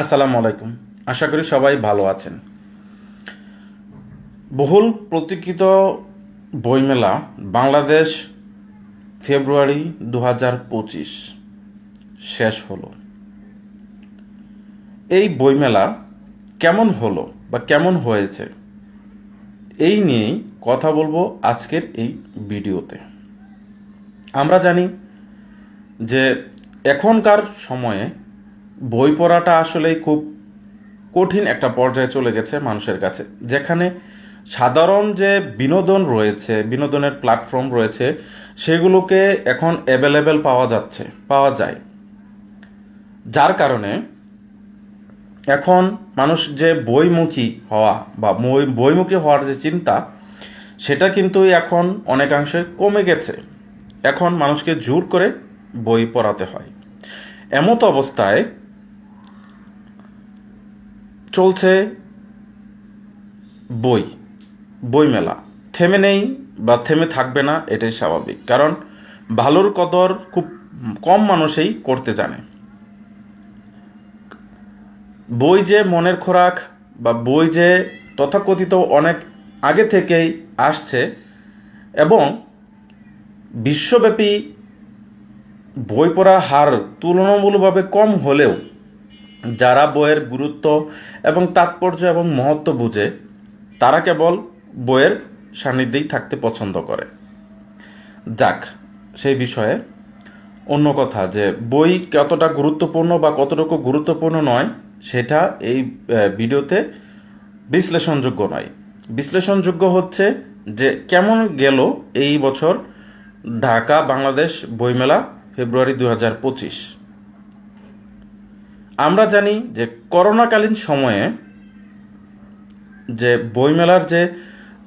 আসসালামু আলাইকুম। আশা করি সবাই ভালো আছেন। বহুল প্রতীক্ষিত বইমেলা বাংলাদেশ ফেব্রুয়ারি দু পঁচিশ শেষ হলো। এই বইমেলা কেমন হলো বা কেমন হয়েছে, এই নিয়েই কথা বলব আজকের এই ভিডিওতে। আমরা জানি যে এখনকার সময়ে বই পড়াটা আসলেই খুব কঠিন একটা পর্যায়ে চলে গেছে মানুষের কাছে। যেখানে সাধারণ যে বিনোদন রয়েছে, বিনোদনের প্ল্যাটফর্ম রয়েছে, সেগুলোকে এখন অ্যাভেলেবেল পাওয়া যাচ্ছে, পাওয়া যায়। যার কারণে এখন মানুষ যে বইমুখী হওয়া বা বইমুখী হওয়ার যে চিন্তা, সেটা কিন্তু এখন অনেকাংশে কমে গেছে। এখন মানুষকে জোর করে বই পড়াতে হয়। এমত অবস্থায় চলছে বই বইমেলা থেমে নেই বা থেমে থাকবে না, এটাই স্বাভাবিক। কারণ ভালোর কদর খুব কম মানুষেই করতে জানে। বই যে মনের খোরাক বা বই যে তথাকথিত অনেক আগে থেকেই আসছে এবং বিশ্বব্যাপী বই পড়ার হার তুলনামূলকভাবে কম হলেও যারা বইয়ের গুরুত্ব এবং তাৎপর্য এবং মহত্ব বুঝে, তারা কেবল বইয়ের সান্নিধ্যেই থাকতে পছন্দ করে। যাক, সেই বিষয়ে অন্য কথা যে, বই কতটা গুরুত্বপূর্ণ বা কতটুকু গুরুত্বপূর্ণ নয়, সেটা এই ভিডিওতে বিশ্লেষণযোগ্য নয়। বিশ্লেষণযোগ্য হচ্ছে যে, কেমন গেল এই বছর ঢাকা বাংলাদেশ বইমেলা ফেব্রুয়ারি দু হাজার পঁচিশ? আমরা জানি যে করোনাকালীন সময়ে যে বইমেলার যে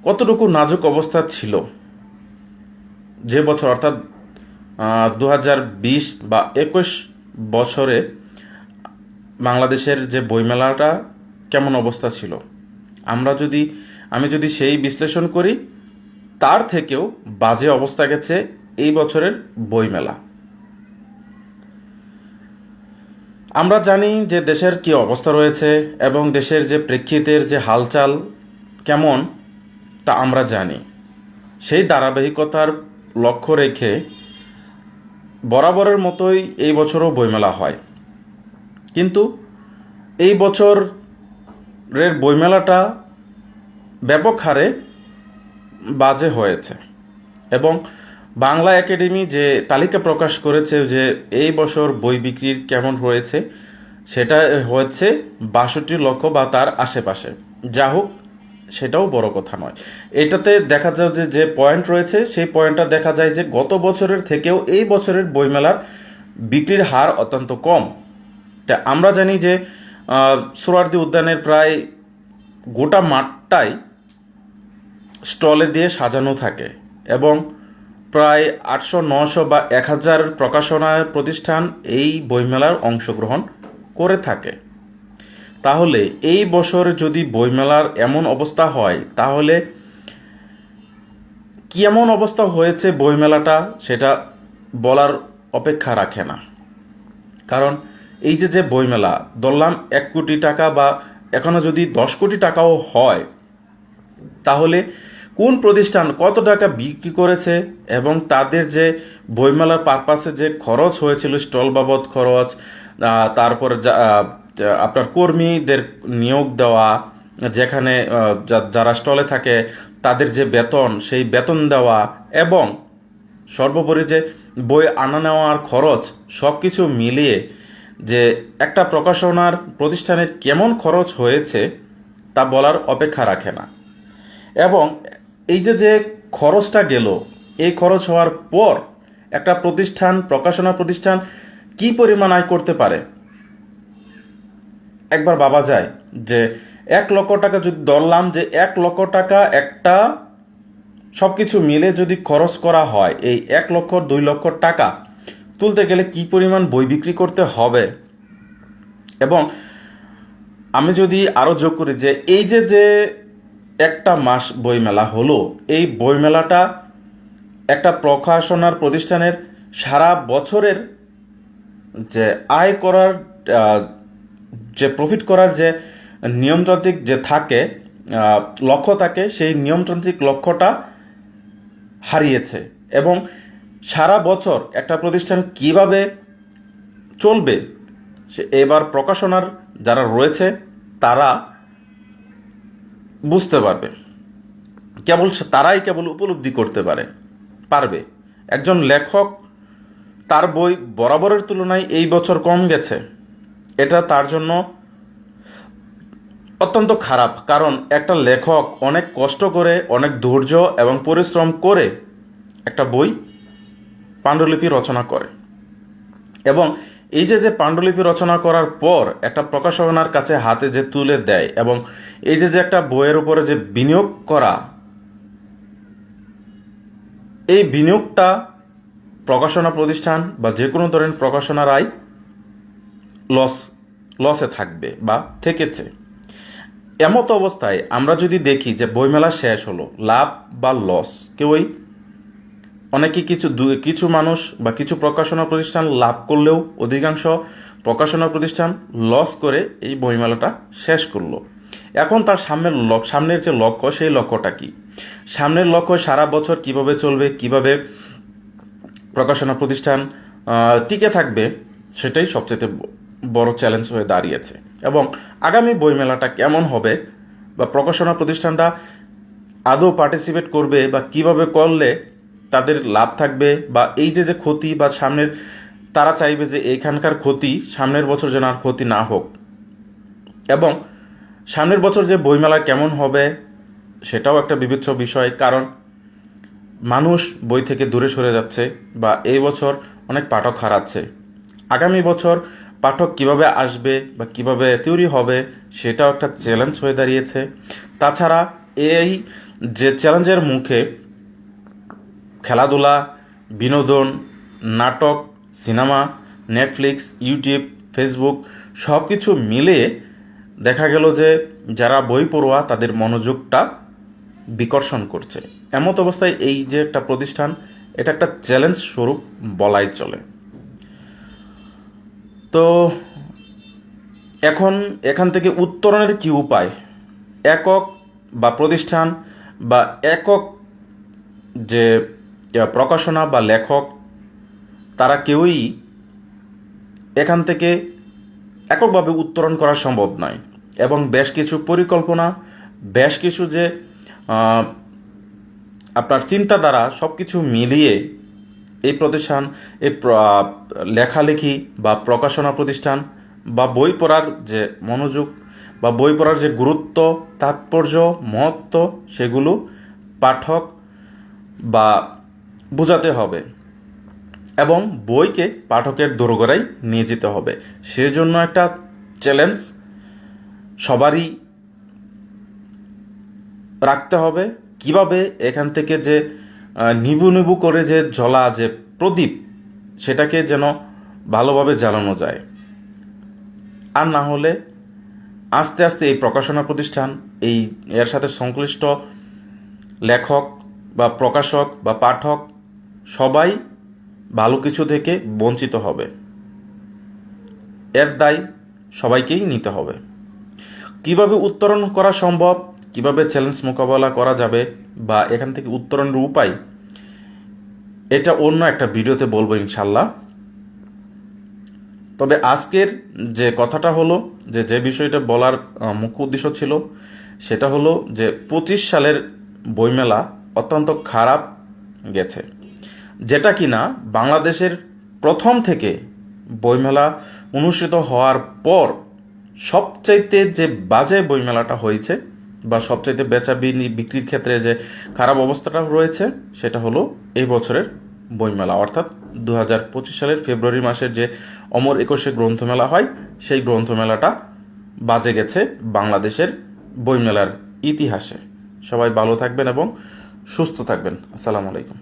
কতটুকু নাজুক অবস্থা ছিল, যে বছর, অর্থাৎ দু বিশ বা একুশ বছরে বাংলাদেশের যে বইমেলাটা কেমন অবস্থা ছিল। আমরা যদি, আমি যদি সেই বিশ্লেষণ করি, তার থেকেও বাজে অবস্থা গেছে এই বছরের বইমেলা। আমরা জানি যে দেশের কি অবস্থা রয়েছে এবং দেশের যে প্রেক্ষিতের যে হালচাল কেমন তা আমরা জানি। সেই ধারাবাহিকতার লক্ষ্য রেখে বরাবরের মতোই এই বছরও বইমেলা হয়। কিন্তু এই বছরের বইমেলাটা ব্যাপক হারে বাজে হয়েছে এবং বাংলা একাডেমি যে তালিকা প্রকাশ করেছে যে এই বছর বই বিক্রির কেমন হয়েছে, সেটা হচ্ছে বাষট্টি লক্ষ বা তার আশেপাশে। যা হোক, সেটাও বড় কথা নয়। এটাতে দেখা যায় যে যে পয়েন্ট রয়েছে, সেই পয়েন্টটা দেখা যায় যে, গত বছরের থেকেও এই বছরের বইমেলার বিক্রির হার অত্যন্ত কম। তা আমরা জানি যে সোহরাওয়ার্দী উদ্যানের প্রায় গোটা মাঠটাই স্টলে দিয়ে সাজানো থাকে এবং প্রায় আটশো, নশো বা এক হাজার প্রকাশনা প্রতিষ্ঠান এই বইমেলার অংশগ্রহণ করে থাকে। তাহলে এই বছর যদি বইমেলার এমন অবস্থা হয়, তাহলে কি এমন অবস্থা হয়েছে বইমেলাটা সেটা বলার অপেক্ষা রাখে না। কারণ এই যে যে বইমেলা, ধরলাম এক কোটি টাকা বা এখনও যদি দশ কোটি টাকাও হয়, তাহলে কোন প্রতিষ্ঠান কত টাকা বিক্রি করেছে এবং তাদের যে বইমেলার পারপাসে যে খরচ হয়েছিল, স্টল বাবদ খরচ তারপর আপনার কর্মীদের নিয়োগ দেওয়া, যেখানে যারা স্টলে থাকে, তাদের যে বেতন, সেই বেতন দেওয়া এবং সর্বোপরি যে বই আনা নেওয়ার খরচ সব কিছু মিলিয়ে যে একটা প্রকাশনার প্রতিষ্ঠানের কেমন খরচ হয়েছে, তা বলার অপেক্ষা রাখে না। এবং এই যে যে খরচটা গেল, এই খরচ হওয়ার পর একটা প্রতিষ্ঠান, প্রকাশনা প্রতিষ্ঠান কি পরিমাণ আয় করতে পারে? একবার বাবা যায় যে এক লক্ষ টাকা যদি ধরলাম যে এক লক্ষ টাকা একটা সব কিছু মিলে যদি খরচ করা হয়, এই এক লক্ষ, দুই লক্ষ টাকা তুলতে গেলে কি পরিমাণ বই বিক্রি করতে হবে? এবং আমি যদি আরও যোগ করি যে এই যে যে একটা মাস বইমেলা হলো। এই বইমেলাটা একটা প্রকাশনার প্রতিষ্ঠানের সারা বছরের যে আয় করার যে প্রফিট করার যে নিয়মতান্ত্রিক যে থাকে লক্ষ্য থাকে, সেই নিয়মতান্ত্রিক লক্ষ্যটা হারিয়েছে। এবং সারা বছর একটা প্রতিষ্ঠান কীভাবে চলবে, সে এবার প্রকাশনার যারা রয়েছে, তারা বুঝতে পারবে। কেবল তারাই কেবল উপলব্ধি করতে পারে, পারবে। একজন লেখক তার বই বরাবরের তুলনায় এই বছর কম গেছে। এটা তার জন্য অত্যন্ত খারাপ, কারণ একটা লেখক অনেক কষ্ট করে, অনেক ধৈর্য এবং পরিশ্রম করে একটা বই পাণ্ডুলিপি রচনা করে। এবং এই যে যে পাণ্ডুলিপি রচনা করার পর একটা প্রকাশনার কাছে হাতে যে তুলে দেয় এবং এই যে যে একটা বইয়ের উপরে যে বিনিয়োগ করা, এই বিনিয়োগটা প্রকাশনা প্রতিষ্ঠান বা যে কোনো ধরনের প্রকাশনার আয় লস লসে থাকবে বা থেকেছে। এমত অবস্থায় আমরা যদি দেখি যে বইমেলা শেষ হলো, লাভ বা লস কেউই অনেকে কিছু কিছু মানুষ বা কিছু প্রকাশনা প্রতিষ্ঠান লাভ করলেও অধিকাংশ প্রকাশনা প্রতিষ্ঠান লস করে এই বইমেলাটা শেষ করল। এখন তার সামনের লক- সামনের যে লক্ষ্য, সেই লক্ষ্যটা কি? সামনের লক্ষ্য সারা বছর কীভাবে চলবে, কীভাবে প্রকাশনা প্রতিষ্ঠান টিকে থাকবে, সেটাই সবচেয়ে বড় চ্যালেঞ্জ হয়ে দাঁড়িয়েছে। এবং আগামী বইমেলাটা কেমন হবে বা প্রকাশনা প্রতিষ্ঠানটা আদৌ পার্টিসিপেট করবে বা কীভাবে করলে তাদের লাভ থাকবে বা এই যে যে ক্ষতি বা সামনের, তারা চাইবে যে এইখানকার ক্ষতি সামনের বছর যেন আর ক্ষতি না হোক। এবং সামনের বছর যে বইমেলা কেমন হবে সেটাও একটা বিবেচ্য বিষয়, কারণ মানুষ বই থেকে দূরে সরে যাচ্ছে বা এই বছর অনেক পাঠক হারাচ্ছে। আগামী বছর পাঠক কীভাবে আসবে বা কীভাবে তৈরি হবে সেটাও একটা চ্যালেঞ্জ হয়ে দাঁড়িয়েছে। তাছাড়া এই যে চ্যালেঞ্জের মুখে খেলাধুলা, বিনোদন, নাটক, সিনেমা নেটফ্লিক্স ইউটিউব ফেসবুক সব কিছু মিলে দেখা গেল যে যারা বই পড়ুয়া, তাদের মনোযোগটা বিকর্ষণ করছে। এমত অবস্থায় এই যে একটা প্রতিষ্ঠান, এটা একটা চ্যালেঞ্জ স্বরূপ বলাই চলে। তো এখন এখান থেকে উত্তরণের কি উপায়? একক বা প্রতিষ্ঠান বা একক যে প্রকাশনা বা লেখক, তারা কেউই এখান থেকে এককভাবে উত্তরণ করা সম্ভব নয়। এবং বেশ কিছু পরিকল্পনা, বেশ কিছু যে আপনার চিন্তাধারা সব কিছু মিলিয়ে এই প্রতিষ্ঠান, এই লেখালেখি বা প্রকাশনা প্রতিষ্ঠান বা বই পড়ার যে মনোযোগ বা বই পড়ার যে গুরুত্ব, তাৎপর্য, মহত্ব, সেগুলো পাঠক বা বোঝাতে হবে। এবং বইকে পাঠকের দোরগোড়ায় নিয়ে যেতে হবে। সেজন্য একটা চ্যালেঞ্জ সবারই রাখতে হবে। কীভাবে এখান থেকে যে নিবু নিবু করে যে জ্বলা, যে প্রদীপ, সেটাকে যেন ভালোভাবে জ্বালানো যায়। আর না হলে আস্তে আস্তে এই প্রকাশনা প্রতিষ্ঠান, এই, এর সাথে সংশ্লিষ্ট লেখক বা প্রকাশক বা পাঠক সবাই ভালো কিছু থেকে বঞ্চিত হবে। এর দায় সবাইকেই নিতে হবে। কীভাবে উত্তরণ করা সম্ভব, কীভাবে চ্যালেঞ্জ মোকাবেলা করা যাবে বা এখান থেকে উত্তরণের উপায়, এটা অন্য একটা ভিডিওতে বলব ইনশাল্লাহ তবে আজকের যে কথাটা হলো, যে যে বিষয়টা বলার মুখ্য উদ্দেশ্য ছিল, সেটা হলো যে, পঁচিশ সালের বইমেলা অত্যন্ত খারাপ গেছে। যেটা কিনা বাংলাদেশের প্রথম থেকে বইমেলা অনুষ্ঠিত হওয়ার পর সবচাইতে যে বাজে বইমেলাটা হয়েছে বা সবচাইতে বেচা বিক্রির ক্ষেত্রে যে খারাপ অবস্থাটা রয়েছে, সেটা হলো এই বছরের বইমেলা। অর্থাৎ দু হাজার পঁচিশ সালের ফেব্রুয়ারি মাসের যে অমর একুশে গ্রন্থমেলা হয়, সেই গ্রন্থমেলাটা বাজে গেছে বাংলাদেশের বইমেলার ইতিহাসে। সবাই ভালো থাকবেন এবং সুস্থ থাকবেন। আসসালামু আলাইকুম।